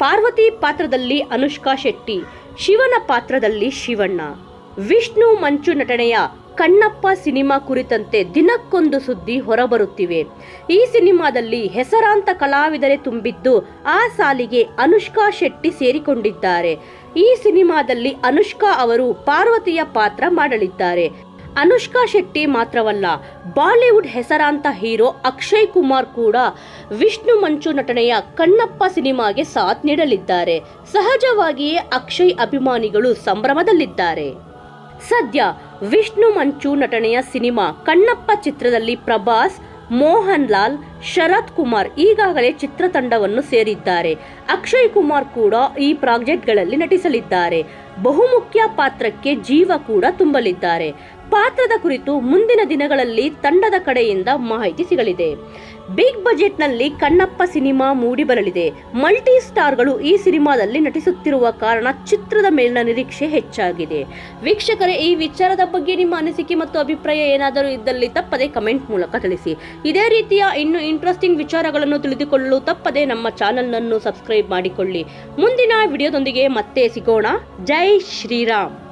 ಪಾರ್ವತಿ ಪಾತ್ರದಲ್ಲಿ ಅನುಷ್ಕಾ ಶೆಟ್ಟಿ, ಶಿವನ ಪಾತ್ರದಲ್ಲಿ ಶಿವಣ್ಣ. ವಿಷ್ಣು ಮಂಚು ನಟನೆಯ ಕಣ್ಣಪ್ಪ ಸಿನಿಮಾ ಕುರಿತಂತೆ ದಿನಕ್ಕೊಂದು ಸುದ್ದಿ ಹೊರಬರುತ್ತಿವೆ. ಈ ಸಿನಿಮಾದಲ್ಲಿ ಹೆಸರಾಂತ ಕಲಾವಿದರೆ ತುಂಬಿದ್ದು ಆ ಸಾಲಿಗೆ ಅನುಷ್ಕಾ ಶೆಟ್ಟಿ ಸೇರಿಕೊಂಡಿದ್ದಾರೆ. ಈ ಸಿನಿಮಾದಲ್ಲಿ ಅನುಷ್ಕಾ ಅವರು ಪಾರ್ವತಿಯ ಪಾತ್ರ ಮಾಡಲಿದ್ದಾರೆ. ಅನುಷ್ಕಾ ಶೆಟ್ಟಿ ಮಾತ್ರವಲ್ಲ, ಬಾಲಿವುಡ್ ಹೆಸರಾಂತ ಹೀರೋ ಅಕ್ಷಯ್ ಕುಮಾರ್ ಕೂಡ ವಿಷ್ಣು ಮಂಚು ನಟನೆಯ ಕಣ್ಣಪ್ಪ ಸಿನಿಮಾಗೆ ಸಾಥ್ ನೀಡಲಿದ್ದಾರೆ. ಸಹಜವಾಗಿಯೇ ಅಕ್ಷಯ್ ಅಭಿಮಾನಿಗಳು ಸಂಭ್ರಮದಲ್ಲಿದ್ದಾರೆ. ಸದ್ಯ ವಿಷ್ಣು ಮಂಚು ನಟನೆಯ ಸಿನಿಮಾ ಕಣ್ಣಪ್ಪ ಚಿತ್ರದಲ್ಲಿ ಪ್ರಭಾಸ್ ಮೋಹನ್ ಲಾಲ್ ಶರತ್ ಕುಮಾರ್ ಈಗಾಗಲೇ ಚಿತ್ರತಂಡವನ್ನು ಸೇರಿದ್ದಾರೆ. ಅಕ್ಷಯ್ ಕುಮಾರ್ ಕೂಡ ಈ ಪ್ರಾಜೆಕ್ಟ್ಗಳಲ್ಲಿ ನಟಿಸಲಿದ್ದಾರೆ. ಬಹುಮುಖ್ಯ ಪಾತ್ರಕ್ಕೆ ಜೀವ ಕೂಡ ತುಂಬಲಿದ್ದಾರೆ. ಪಾತ್ರದ ಕುರಿತು ಮುಂದಿನ ದಿನಗಳಲ್ಲಿ ತಂಡದ ಕಡೆಯಿಂದ ಮಾಹಿತಿ ಸಿಗಲಿದೆ. ಬಿಗ್ ಬಜೆಟ್ನಲ್ಲಿ ಕಣ್ಣಪ್ಪ ಸಿನಿಮಾ ಮೂಡಿ ಬರಲಿದೆ. ಮಲ್ಟಿ ಸ್ಟಾರ್ಗಳು ಈ ಸಿನಿಮಾದಲ್ಲಿ ನಟಿಸುತ್ತಿರುವ ಕಾರಣ ಚಿತ್ರದ ಮೇಲಿನ ನಿರೀಕ್ಷೆ ಹೆಚ್ಚಾಗಿದೆ. ವೀಕ್ಷಕರೇ, ಈ ವಿಚಾರದ ಬಗ್ಗೆ ನಿಮ್ಮ ಅನಿಸಿಕೆ ಮತ್ತು ಅಭಿಪ್ರಾಯ ಏನಾದರೂ ಇದ್ದಲ್ಲಿ ತಪ್ಪದೆ ಕಮೆಂಟ್ ಮೂಲಕ ತಿಳಿಸಿ. ಇದೇ ರೀತಿಯ ಇನ್ನು ಇಂಟ್ರೆಸ್ಟಿಂಗ್ ವಿಚಾರಗಳನ್ನು ತಿಳಿದುಕೊಳ್ಳಲು ತಪ್ಪದೆ ನಮ್ಮ ಚಾನಲ್ನನ್ನು ಸಬ್ಸ್ಕ್ರೈಬ್ ಮಾಡಿಕೊಳ್ಳಿ. ಮುಂದಿನ ವಿಡಿಯೋದೊಂದಿಗೆ ಮತ್ತೆ ಸಿಗೋಣ. ಜೈ ಶ್ರೀರಾಮ್.